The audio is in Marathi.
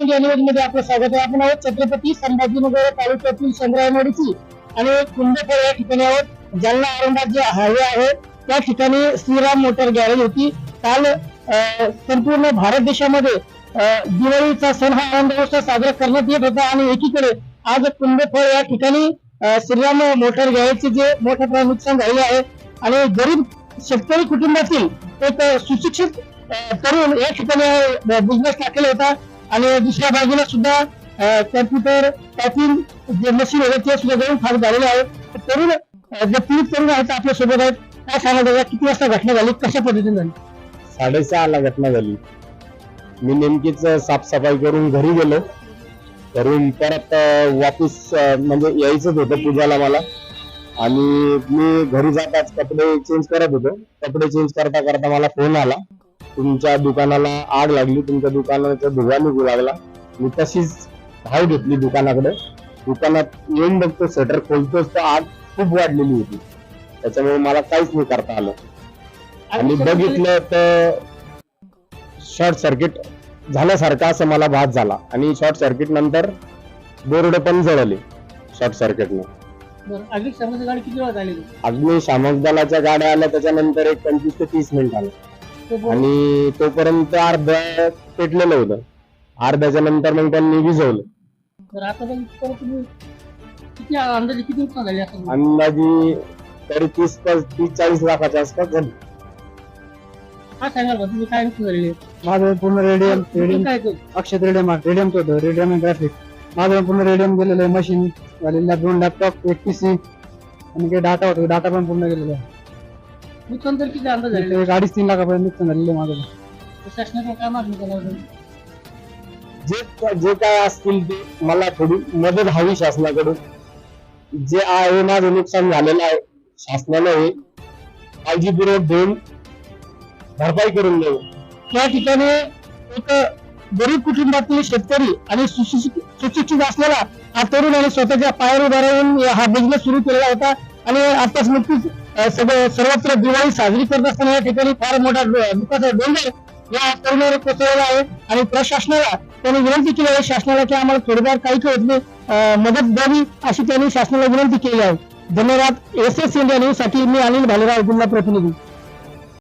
मध्ये आपलं स्वागत आहे. आपण आहोत छत्रपती संभाजीनगर तालुक्यातील संग्रहवाडीची आणि कुंभफळ या ठिकाणी आहोत. जालना औरंगाबाद जे हायवे आहे त्या ठिकाणी श्रीराम मोटर गॅरेज होती. काल अं, संपूर्ण भारत देशामध्ये दिवाळीचा सण हा आनंदोत्सव साजरा करण्यात येत होता आणि एकीकडे आज कुंभफळ या ठिकाणी श्रीराम मोटर गॅरेजचे जे मोठ्या प्रमाणात नुकसान झाले आहे आणि गरीब शेतकरी कुटुंबातील एक सुशिक्षित तरुण या ठिकाणी बिझनेस टाकलेला होता. आणि दुसऱ्या बाजूला सुद्धा कॉम्प्युटर टायपिंग जे मशीन आहे ते सुद्धा जाऊन फार झालेले आहेत. तरुण जे पीडित तरुण आहेत आपल्यासोबत आहेत काय सांगा किती वाजता घटना झाली? कशा पद्धतीने झाली? साडेसहाला घटना झाली. मी नेमकीच साफसफाई करून घरी गेलो. घरून परत वापस म्हणजे यायचंच होतं पूजाला मला. आणि मी घरी जाताच कपडे चेंज करत होतो. कपडे चेंज करता करता मला फोन आला. तुमच्या दुकानाला आग लागली तुमच्या दुकानाचा धुवा निघू लागला. मी तशीच धाव घेतली दुकानाकडे. दुकानात येऊन बघतो शटर खोलतोच तर आग खूप वाढलेली होती. त्याच्यामुळे मला काहीच नाही करता आलं. आणि बघितलं तर शॉर्ट सर्किट झाल्यासारखा असं मला भास झाला. आणि शॉर्ट सर्किट नंतर बोर्ड पण जळले शॉर्ट सर्किटने अग्निशामक दलाच्या गाड्या आल्या त्याच्यानंतर एक पंचवीस ते तीस मिनिट आलं. आणि तोपर्यंत अर्ध पेटलेलं होतं अर्ध्याच्या नंतर मग त्यांनी विझवलं. बरं आता पण परत तुम्ही किती अंदाजे किती नुकसान झाले असं? अंदाजी तरी तीस पस- तीस चाळीस लाखाच्या आसपास झाली. काय सांगाल बा तुम्ही काय नुकसान झालेले? माझं पूर्ण रेडियम रेडियम काय तो? अक्षत रेडियम रेडियमचं होतं रेडियम ग्राफिक माझं पूर्ण रेडियम गेलेलं आहे मशीन झालेलं आहे दोन लॅपटॉप एक पी सी आणि काही डाटा होतो डाटा पण पूर्ण गेलेला आहे. नुकसान तर किती अंदाज झालेले एक अडीच तीन लाखापर्यंत नुकसान झालेलं आहे माझं शासनाकडे काय मागणी? जे जे काय असतील ते मला थोडी मदत हवी शासनाकडून. जे आहे माझं नुकसान झालेलं आहे. शासनानं हे काळजीपूर्वक घेऊन भरपाई करून द्यावी या ठिकाणी एक गरीब कुटुंबातील शेतकरी आणि सुशिक्षित सुशिक्षित असलेला हा तरुण आणि स्वतःच्या पायावर उभा राहून हा बिझनेस सुरू केलेला होता. आणि आताच नुकतीच सगळं सर्वत्र दिवाळी साजरी करत असताना या ठिकाणी फार मोठा डो- दुःखाचा डोंगर या तरुणावर कोसळला आहे आणि प्रशासनाला त्यांनी विनंती केली आहे शासनाला की आम्हाला थोडीफार काही कळत नाही मदत द्यावी अशी त्यांनी शासनाला विनंती केली आहे. धन्यवाद. एस एस इंडिया न्यूजसाठी मी अनिल भालेराव जिल्हा प्रतिनिधी.